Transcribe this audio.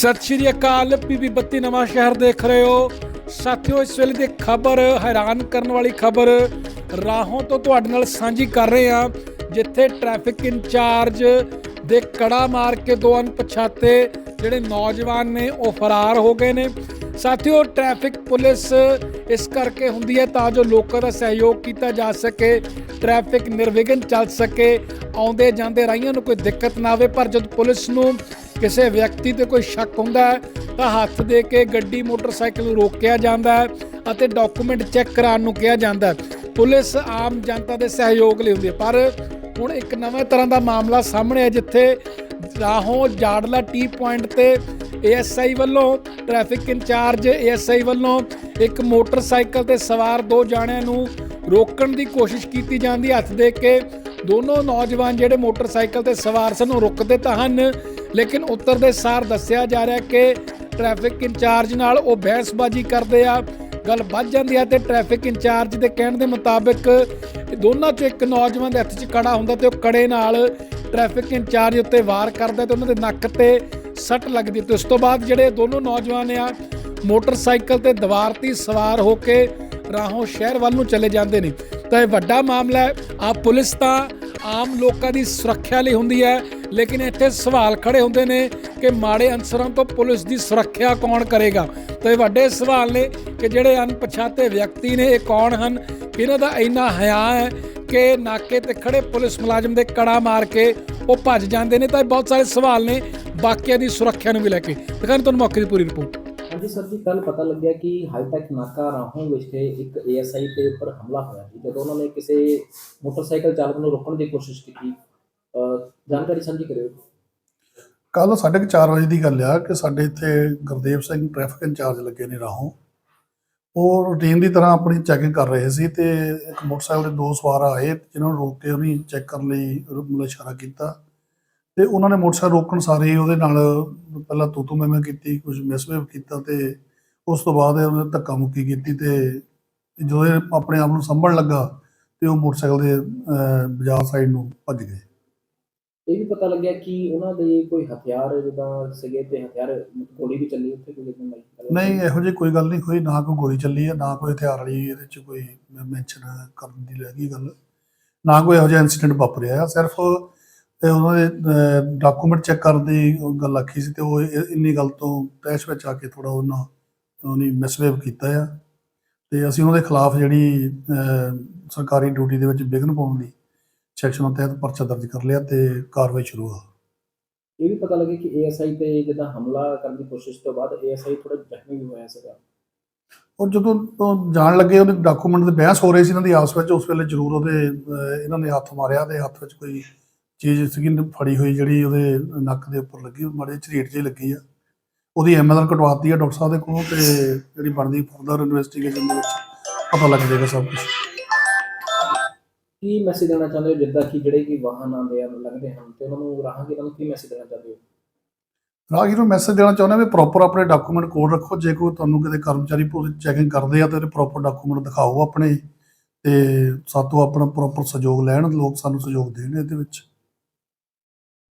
ਸਤਿ ਸ਼੍ਰੀ ਅਕਾਲ ਪੀਬੀ ਬੱਤੀ ਨਵਾਂ ਸ਼ਹਿਰ ਦੇਖ ਰਹੇ ਹੋ। ਸਾਥੀਓ, ਇਸ ਵੇਲੇ ਦੀ ਖਬਰ, ਹੈਰਾਨ ਕਰਨ ਵਾਲੀ ਖਬਰ, ਰਾਹੋਂ ਤੋਂ ਤੁਹਾਡੇ ਨਾਲ ਸਾਂਝੀ ਕਰ ਰਹੇ ਹਾਂ, ਜਿੱਥੇ ਟ੍ਰੈਫਿਕ ਇੰਚਾਰਜ ਦੇ ਕੜਾ ਮਾਰ ਕੇ ਦੋ ਅਣਪਛਾਤੇ ਜਿਹੜੇ ਨੌਜਵਾਨ ਨੇ, ਉਹ ਫਰਾਰ ਹੋ ਗਏ ਨੇ। ਸਾਥੀਓ ਟ੍ਰੈਫਿਕ ਪੁਲਿਸ ਇਸ ਕਰਕੇ ਹੁੰਦੀ ਹੈ ਤਾਂ ਜੋ ਲੋਕਾਂ ਦਾ ਸਹਿਯੋਗ ਕੀਤਾ ਜਾ ਸਕੇ ਟ੍ਰੈਫਿਕ ਨਿਰਵਿਘਨ ਚੱਲ ਸਕੇ ਆਉਂਦੇ ਜਾਂਦੇ ਰਾਹੀਆਂ ਨੂੰ ਕੋਈ ਦਿੱਕਤ ਨਾ ਆਵੇ, ਪਰ ਜਦ ਪੁਲਿਸ ਨੂੰ ਕਿਸੇ ਵਿਅਕਤੀ ਤੇ ਕੋਈ ਸ਼ੱਕ ਹੁੰਦਾ ਹੈ, ਤਾਂ ਹੱਥ ਦੇ ਕੇ ਗੱਡੀ, ਮੋਟਰਸਾਈਕਲ ਨੂੰ ਰੋਕਿਆ ਜਾਂਦਾ ਹੈ ਅਤੇ ਡਾਕੂਮੈਂਟ ਚੈੱਕ ਕਰਾਉਣ ਨੂੰ ਕਿਹਾ ਜਾਂਦਾ ਹੈ। ਪੁਲਿਸ ਆਮ ਜਨਤਾ ਦੇ ਸਹਿਯੋਗ ਲਈ ਹੁੰਦੀ ਹੈ। ਪਰ ਹੁਣ ਇੱਕ ਨਵੇਂ ਤਰ੍ਹਾਂ ਦਾ ਮਾਮਲਾ ਸਾਹਮਣੇ ਹੈ ਜਿੱਥੇ ਰਾਹੋਂ ਜਾੜਲਾ ਟੀ ਪੁਆਇੰਟ ਤੇ ਏਐਸਆਈ ਵੱਲੋਂ ਟ੍ਰੈਫਿਕ ਇੰਚਾਰਜ ਏਐਸਆਈ ਵੱਲੋਂ ਇੱਕ ਮੋਟਰਸਾਈਕਲ ਤੇ ਸਵਾਰ ਦੋ ਜਾਣਿਆਂ ਨੂੰ ਰੋਕਣ ਦੀ ਕੋਸ਼ਿਸ਼ ਕੀਤੀ ਜਾਂਦੀ ਹੱਥ ਦੇ ਕੇ ਦੋਨੋਂ ਨੌਜਵਾਨ ਜਿਹੜੇ ਮੋਟਰਸਾਈਕਲ ਤੇ ਸਵਾਰ ਸਨ, ਉਹ ਰੁਕਦੇ ਤਾਂ ਹਨ, ਲੇਕਿਨ ਉਤਰਦੇ ਸਾਰ ਦੱਸਿਆ ਜਾ ਰਿਹਾ ਕਿ ਟ੍ਰੈਫਿਕ ਇੰਚਾਰਜ ਨਾਲ ਉਹ ਬਹਿਸਬਾਜ਼ੀ ਕਰਦੇ ਆ, ਗੱਲ ਵੱਧ ਜਾਂਦੀ ਹੈ ਤੇ ਟ੍ਰੈਫਿਕ ਇੰਚਾਰਜ ਦੇ ਕਹਿਣ ਦੇ ਮੁਤਾਬਕ ਦੋਨਾਂ ਚੋਂ ਇੱਕ ਨੌਜਵਾਨ ਦੇ ਹੱਥ 'ਚ ਕੜਾ ਹੁੰਦਾ ਤੇ ਉਹ ਕੜੇ ਨਾਲ ਟ੍ਰੈਫਿਕ ਇੰਚਾਰਜ ਉੱਤੇ ਵਾਰ ਕਰਦਾ ਤੇ ਉਹਨਾਂ ਦੇ ਨੱਕ ਤੇ ਸੱਟ ਲੱਗਦੀ ਤੇ ਉਸ ਤੋਂ ਬਾਅਦ ਜਿਹੜੇ ਦੋਨੋਂ ਨੌਜਵਾਨ ਆ, ਮੋਟਰਸਾਈਕਲ ਤੇ ਦੀਵਾਰ ਤੇ ਸਵਾਰ ਹੋ ਕੇ ਰਾਹੋਂ ਸ਼ਹਿਰ ਵੱਲ ਨੂੰ ਚਲੇ ਜਾਂਦੇ ਨੇ। ਤਾਂ ਇਹ ਵੱਡਾ ਮਾਮਲਾ ਹੈ। ਆ ਪੁਲਿਸ ਤਾਂ ਆਮ ਲੋਕਾਂ ਦੀ ਸੁਰੱਖਿਆ ਲਈ ਹੁੰਦੀ ਹੈ, ਲੇਕਿਨ ਇੱਥੇ ਸਵਾਲ ਖੜੇ ਹੁੰਦੇ ਨੇ ਕਿ ਮਾੜੇ ਅਨਸਰਾਂ ਤੋਂ ਪੁਲਿਸ ਦੀ ਸੁਰੱਖਿਆ ਕੌਣ ਕਰੇਗਾ। ਤਾਂ ਇਹ ਵੱਡੇ ਸਵਾਲ ਨੇ ਕਿ ਜਿਹੜੇ ਅਣਪਛਾਤੇ ਵਿਅਕਤੀ ਨੇ, ਇਹ ਕੌਣ ਹਨ? ਇਹਨਾਂ ਦਾ ਇੰਨਾ ਹਿਆ ਹੈ ਕਿ ਨਾਕੇ ਤੇ ਖੜੇ ਪੁਲਿਸ ਮੁਲਾਜ਼ਮ ਦੇ ਕੜਾ ਮਾਰ ਕੇ ਉਹ ਭੱਜ ਜਾਂਦੇ ਨੇ, ਤਾਂ ਇਹ ਬਹੁਤ ਸਾਰੇ ਸਵਾਲ ਨੇ ਬਾਕੀਆਂ ਦੀ ਸੁਰੱਖਿਆ ਨੂੰ ਵੀ ਲੈ ਕੇ। ਦਿਖਾਣ ਤੁਹਾਨੂੰ ਮੌਕੇ ਦੀ ਪੂਰੀ ਰਿਪੋਰਟ। ਹਾਂਜੀ ਸਰ ਜੀ ਕੱਲ ਪਤਾ ਲੱਗਿਆ ਕਿ ਹਾਈਟੈਕ ਨਾਕਾ ਰਾਹੋਂ ਵਿਖੇ ਇੱਕ ਏਐਸਆਈ ਤੇ ਉੱਪਰ ਹਮਲਾ ਹੋਇਆ ਸੀ ਜਦੋਂ ਉਹਨਾਂ ਨੇ ਕਿਸੇ ਮੋਟਰਸਾਈਕਲ ਚਾਲਕ ਨੂੰ ਰੋਕਣ ਦੀ ਕੋਸ਼ਿਸ਼ ਕੀਤੀ ਜਾਣਕਾਰੀ ਸਾਂਝੀ ਕਰਿਓ ਕੱਲ ਸਾਢੇ ਕੁ ਚਾਰ ਵਜੇ ਦੀ ਗੱਲ ਆ ਕਿ ਸਾਡੇ ਇੱਥੇ ਗੁਰਦੇਵ ਸਿੰਘ ਟ੍ਰੈਫਿਕ ਇੰਚਾਰਜ ਲੱਗੇ ਨੇ ਰਾਹੋਂ। ਉਹ ਰੂਟੀਨ ਦੀ ਤਰ੍ਹਾਂ ਆਪਣੀ ਚੈਕਿੰਗ ਕਰ ਰਹੇ ਸੀ ਤੇ ਇੱਕ ਮੋਟਰਸਾਈਕਲ ਦੇ ਦੋ ਸਵਾਰ ਆਏ, ਜਿਨ੍ਹਾਂ ਨੂੰ ਰੋਕ ਕੇ ਉਹਨੇ ਚੈੱਕ ਕਰਨ ਲਈ ਇਸ਼ਾਰਾ ਕੀਤਾ। ਤੇ ਉਹਨਾਂ ਨੇ ਮੋਟਰਸਾਈਕਲ ਰੋਕਣ ਸਾਰੇ ਉਹਦੇ ਨਾਲ ਪਹਿਲਾਂ ਤੂੰ ਤੂੰ ਮੈਂ ਮੈਂ ਕੀਤੀ ਕੁਝ ਮਿਸਬਿਹੇਵ ਕੀਤਾ ਤੇ ਉਸ ਤੋਂ ਬਾਅਦ ਉਹਨੇ ਧੱਕਾ ਮੁੱਕੀ ਕੀਤੀ ਤੇ ਜਦੋਂ ਇਹ ਆਪਣੇ ਆਪ ਨੂੰ ਸੰਭਣ ਲੱਗਾ ਤੇ ਉਹ ਮੋਟਰਸਾਈਕਲ ਦੇ ਬਾਜ਼ਾਰ ਸਾਈਡ ਨੂੰ ਭੱਜ ਗਏ। ਇਹ ਵੀ ਪਤਾ ਲੱਗਿਆ ਕਿ ਉਹਨਾਂ ਦੇ ਕੋਈ ਹਥਿਆਰ ਜਿੱਦਾਂ ਸੀਗੇ ਤੇ ਹਥਿਆਰ ਗੋਲੀ ਵੀ ਚੱਲੀ ਉੱਥੇ ਕੋਈ ਨਹੀਂ ਇਹੋ ਜਿਹੀ ਕੋਈ ਗੱਲ ਨਹੀਂ ਹੋਈ ਨਾ ਕੋਈ ਗੋਲੀ ਚੱਲੀ ਹੈ ਨਾ ਕੋਈ ਹਥਿਆਰ ਵਾਲੀ ਇਹਦੇ ਚ ਕੋਈ ਮੈਂਸ਼ਨ ਕਰਨ ਦੀ ਲੱਗੀ ਗੱਲ। ਨਾ ਕੋਈ ਇਹੋ ਜਿਹਾ ਇਨਸੀਡੈਂਟ ਵਾਪਰਿਆ ਸਿਰਫ ਇਹ ਉਹਨਾਂ ਦੇ ਡਾਕੂਮੈਂਟ ਚੈੱਕ ਕਰਨ ਦੀ ਗੱਲ ਆਖੀ ਸੀ ਤੇ ਉਹ ਇੰਨੀ ਗੱਲ ਤੋਂ ਤੈਸ਼ ਵਿੱਚ ਆ ਕੇ ਥੋੜਾ ਉਹਨਾਂ ਉਹਨੇ ਮਿਸਬਿਹੇਵ ਕੀਤਾ ਆ। ਤੇ ਅਸੀਂ ਉਹਨਾਂ ਦੇ ਖਿਲਾਫ ਜਿਹੜੀ ਸਰਕਾਰੀ ਡਿਊਟੀ ਦੇ ਵਿੱਚ ਵਿਘਨ ਪਾਉਣ ਦੀ ਸੈਕਸ਼ਨ ਤਹਿਤ ਪਰਚਾ ਦਰਜ ਕਰ ਲਿਆ ਤੇ ਕਾਰਵਾਈ ਸ਼ੁਰੂ ਆ। ਇਹ ਵੀ ਪਤਾ ਲੱਗਿਆ ਕਿ ਏਐਸਆਈ ਤੇ ਜਿੱਦਾਂ ਹਮਲਾ ਕਰਨ ਦੀ ਕੋਸ਼ਿਸ਼ ਤੋਂ ਬਾਅਦ ਏਐਸਆਈ ਥੋੜਾ ਜ਼ਖਮੀ ਵੀ ਹੋਇਆ ਸੀਗਾ। ਉਹ ਜਦੋਂ ਜਾਣ ਲੱਗੇ ਉਹਦੇ ਡਾਕੂਮੈਂਟ ਦੇ ਬਹਿਸ ਹੋ ਰਹੀ ਸੀ ਇਹਨਾਂ ਦੀ ਆਪਸ ਵਿੱਚ ਉਸ ਵੇਲੇ ਜ਼ਰੂਰ ਉਹਦੇ ਇਹਨਾਂ ਨੇ ਹੱਥ ਮਾਰਿਆ ਤੇ ਹੱਥ ਵਿੱਚ ਕੋਈ ਚੀਜ਼ ਸੀਗੀ ਫੜੀ ਹੋਈ ਜਿਹੜੀ ਉਹਦੇ ਨੱਕ ਦੇ ਉੱਪਰ ਲੱਗੀ ਮਾੜੇ ਝਰੀਟ ਜਿਹੀ ਲੱਗੀ ਆ। ਉਹਦੀ ਐਮਐਲਆਰ ਕਟਵਾਤੀ ਆ ਡਾਕਟਰ ਸਾਹਿਬ ਦੇ ਕੋਲੋਂ ਤੇ ਜਿਹੜੀ ਬਣਦੀ ਫਰਦਰ ਇਨਵੈਸਟੀਗੇਸ਼ਨ ਦੇ ਵਿੱਚ ਪਤਾ ਲੱਗ ਜਾਏਗਾ ਸਭ ਕੁਝ ਕੀ ਮੈਸੇਜ ਦੇਣਾ ਚਾਹੁੰਦੇ ਹੋ? ਜਿੱਦਾਂ ਕਿ ਜਿਹੜੇ ਕਿ ਵਾਹਨ ਆਉਂਦੇ ਆ ਲੰਘਦੇ ਹਨ ਤੇ ਉਹਨਾਂ ਨੂੰ ਰਾਹਗੀਰਾਂ ਨੂੰ ਕੀ ਮੈਸੇਜ ਦੇਣਾ ਚਾਹੁੰਦੇ ਹੋ? ਰਾਹਗੀਰ ਨੂੰ ਮੈਸੇਜ ਦੇਣਾ ਚਾਹੁੰਦਾ ਵੀ ਪ੍ਰੋਪਰ ਆਪਣੇ ਡਾਕੂਮੈਂਟ ਕੋਲ ਰੱਖੋ ਜੇ ਕੋਈ ਤੁਹਾਨੂੰ ਕਿਤੇ ਕਰਮਚਾਰੀ ਚੈਕਿੰਗ ਕਰਦੇ ਆ ਤੇ ਪ੍ਰੋਪਰ ਡਾਕੂਮੈਂਟ ਦਿਖਾਓ ਆਪਣੇ। ਤੇ ਸਾਤੋਂ ਆਪਣਾ ਪ੍ਰੋਪਰ ਸਹਿਯੋਗ ਲੈਣ ਲੋਕ ਸਾਨੂੰ ਸਹਿਯੋਗ ਦੇਣ ਇਹਦੇ ਵਿੱਚ।